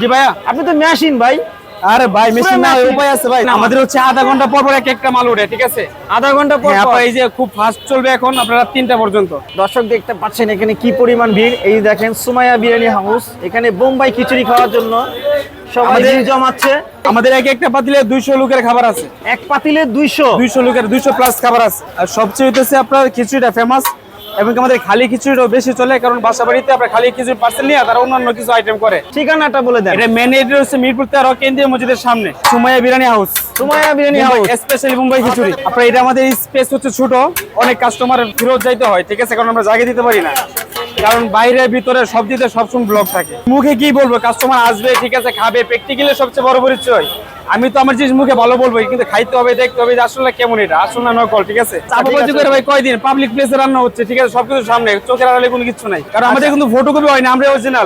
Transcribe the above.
জি ভাইয়া আপনি তো মেশিন ভাই। আরে ভাই মেশিন না উপায় আছে ভাই। আমাদের হচ্ছে আধা ঘণ্টা পর পর এক একটা মাল উঠে ঠিক আছে? আধা ঘণ্টা পর হ্যাঁ পর। এই যে খুব ফাস্ট চলবে এখন আপনারা তিনটা পর্যন্ত। দর্শক দেখতে পাচ্ছেন এখানে কি পরিমাণ ভিড়? এই দেখেন সুমাইয়া বিরিয়ানি হাউস। এখানে বোম্বাই খিচুড়ি খাওয়ার জন্য আমাদের- জমাচ্ছে। আমাদের এক একটা পাতিলে দুইশো লোকের খাবার আছে। এক পাতিলে দুইশো? দুইশো লোকের দুইশো প্লাস খাবার আছে। আর সবচেয়ে হইতেছে আপনার খিচুড়িটা ফেমাস এবং আমাদের খালি খিচুড়িটাও বেশি চলে কারণ বাসা বাড়িতে আপনার খালি খিচুড়ি পার্সেল নিয়ে তারা অন্যান্য কিছু আইটেম করে। ঠিকানাটা বলে দেন। এটা মেন এরিয়া হচ্ছে মিরপুর তেরো কেন্দ্রীয় মসজিদের সামনে Sumaiya biryani house Sumaiya biryani house specially Mumbai খিচুড়ি। আপনার এটা আমাদের স্পেস হচ্ছে ছোট অনেক কাস্টমার ফেরত যাইতে হয় ঠিক আছে? কারণ আমরা জায়গা দিতে পারি না। কারণ বাইরে ভিতরে সব দিতে সবসময় ব্লক থাকে। মুখে কি বলব? কাস্টমার আসবে ঠিক আছে খাবে প্র্যাকটিক্যালি সবচেয়ে বড় পরিচয়। আমি তো আমার জিনিস মুখে ভালো বলব কিন্তু খাইতে হবে দেখতে হবে আসলে কেমন এটা। আসলে না নকল ঠিক আছে? করে ভাই কয়দিন? পাবলিক প্লেসে রান্না হচ্ছে ঠিক আছে সবকিছু সামনে চোখের আড়ালে কোনো কিছু নাই। কারণ আমাদের কিন্তু ফটোকপি হয় না আমরা অরিজিনাল